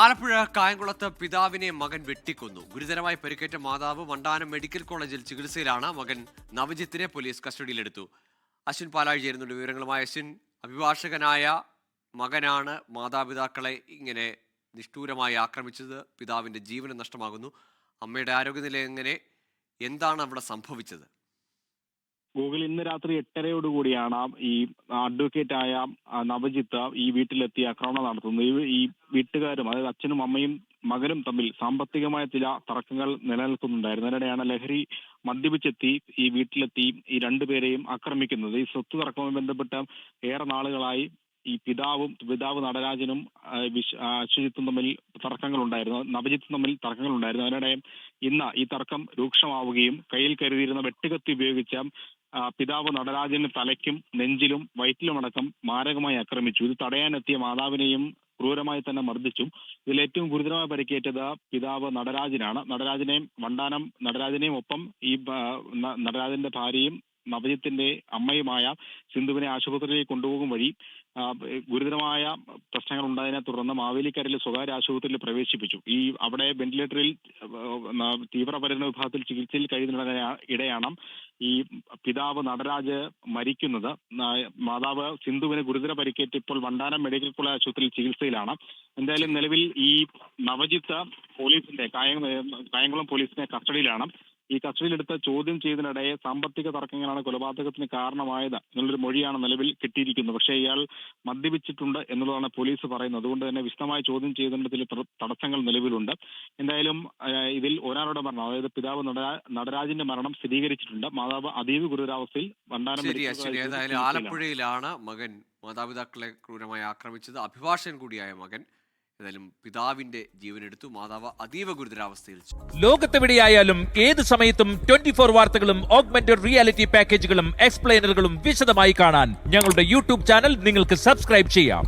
ആലപ്പുഴ കായംകുളത്ത് പിതാവിനെ മകൻ വെട്ടിക്കൊന്നു. ഗുരുതരമായി പരിക്കേറ്റ മാതാവ് വണ്ടാനം മെഡിക്കൽ കോളേജിൽ ചികിത്സയിലാണ് മകൻ നവജിത്തിനെ പോലീസ് കസ്റ്റഡിയിലെടുത്തു. അശ്വിൻ പാലാഴി ചേരുന്നുണ്ട് വിവരങ്ങളുമായി. അശ്വിൻ അഭിഭാഷകനായ മകനാണ് മാതാപിതാക്കളെ ഇങ്ങനെ നിഷ്ഠൂരമായി ആക്രമിച്ചത്. പിതാവിന്റെ ജീവന് നഷ്ടമാകുന്നു. അമ്മയുടെ ആരോഗ്യനില എങ്ങനെ? എന്താണ് അവിടെ സംഭവിച്ചത്? ഗൂഗിൾ ഇന്ന് രാത്രി എട്ടരയോടുകൂടിയാണ് ഈ അഡ്വക്കേറ്റ് ആയ നവജിത്ത് ഈ വീട്ടിലെത്തി ആക്രമണം നടത്തുന്നത്. ഈ- വീട്ടുകാരും അതായത് അച്ഛനും അമ്മയും മകനും തമ്മിൽ സാമ്പത്തികമായ ചില തർക്കങ്ങൾ നിലനിൽക്കുന്നുണ്ടായിരുന്നു. അതിനിടെയാണ് ലഹരി മദ്യപിച്ചെത്തി ഈ വീട്ടിലെത്തി ഈ രണ്ടുപേരെയും ആക്രമിക്കുന്നത്. ഈ സ്വത്ത് തർക്കവുമായി ബന്ധപ്പെട്ട ഏറെ നാളുകളായി ഈ പിതാവും പിതാവ് നടരാജനും അശ്വജിത്തും തമ്മിൽ തർക്കങ്ങളുണ്ടായിരുന്നു. നവജിത്തും തമ്മിൽ തർക്കങ്ങളുണ്ടായിരുന്നു. അതിനിടെ ഇന്ന് ഈ തർക്കം രൂക്ഷമാവുകയും കയ്യിൽ കരുതിയിരുന്ന വെട്ടുകത്തി ഉപയോഗിച്ച പിതാവ് നടരാജന് തലയ്ക്കും നെഞ്ചിലും വയറ്റിലുമടക്കം മാരകമായി ആക്രമിച്ചു. ഇത് തടയാനെത്തിയ മാതാവിനെയും ക്രൂരമായി തന്നെ മർദ്ദിച്ചു. ഇതിൽ ഏറ്റവും ഗുരുതരമായി പരിക്കേറ്റത് പിതാവ് നടരാജനാണ്. നടരാജനെയും വണ്ടാനം നടരാജനെയും ഒപ്പം ഈ നടരാജന്റെ ഭാര്യയും നവജിത്തിന്റെ അമ്മയുമായ സിന്ധുവിനെ ആശുപത്രിയിലേക്ക് കൊണ്ടുപോകും വഴി ഗുരുതരമായ പ്രശ്നങ്ങൾ ഉണ്ടായതിനെ തുടർന്ന് മാവേലിക്കരയിലെ സ്വകാര്യ ആശുപത്രിയിൽ പ്രവേശിപ്പിച്ചു. ഈ അവിടെ വെന്റിലേറ്ററിൽ തീവ്രപരിചരണ വിഭാഗത്തിൽ ചികിത്സയിൽ കഴിയുന്ന ഇടെയാണ് ഈ പിതാവ് നടരാജ് മരിക്കുന്നത്. മാതാവ് സിന്ധുവിന് ഗുരുതര പരിക്കേറ്റ് ഇപ്പോൾ വണ്ടാനം മെഡിക്കൽ കോളേജ് ആശുപത്രിയിൽ ചികിത്സയിലാണ്. എന്തായാലും നിലവിൽ ഈ നവജിത്ത് പോലീസിന്റെ കായം കായംകുളം പോലീസിന്റെ കസ്റ്റഡിയിലാണ്. ഈ കസ്റ്റഡിയിലെടുത്ത ചോദ്യം ചെയ്തതിനിടെ സാമ്പത്തിക തർക്കങ്ങളാണ് കൊലപാതകത്തിന് കാരണമായത് എന്നുള്ളൊരു മൊഴിയാണ് നിലവിൽ കിട്ടിയിരിക്കുന്നത്. പക്ഷേ ഇയാൾ മദ്യപിച്ചിട്ടുണ്ട് എന്നുള്ളതാണ് പോലീസ് പറയുന്നത്. അതുകൊണ്ട് തന്നെ വിശദമായി ചോദ്യം ചില തടസ്സങ്ങൾ നിലവിലുണ്ട്. എന്തായാലും ഇതിൽ ഒരാളുടെ മരണം അതായത് പിതാവ് നടരാ- നടരാജിന്റെ മരണം സ്ഥിരീകരിച്ചിട്ടുണ്ട്. മാതാവ് അതീവ ഗുരുതരാവസ്ഥയിൽ വണ്ടാനം. ആലപ്പുഴയിലാണ് മകൻ മാതാപിതാക്കളെ ക്രൂരമായി ആക്രമിച്ചത്. അഭിഭാഷകൻ കൂടിയായ മകൻ ഏതായാലും പിതാവിന്റെ ജീവനെടുത്തു മാതാവ് അതീവ ഗുരുതരാവസ്ഥയിൽ ലോകത്തെവിടെയായാലും ഏത് സമയത്തും ട്വന്റി ഫോർ വാർത്തകളും ഓഗ്മെന്റഡ് റിയാലിറ്റി പാക്കേജുകളും എക്സ്പ്ലെയിനറുകളും വിശദമായി കാണാൻ ഞങ്ങളുടെ യൂട്യൂബ് ചാനൽ നിങ്ങൾക്ക് സബ്സ്ക്രൈബ് ചെയ്യാം.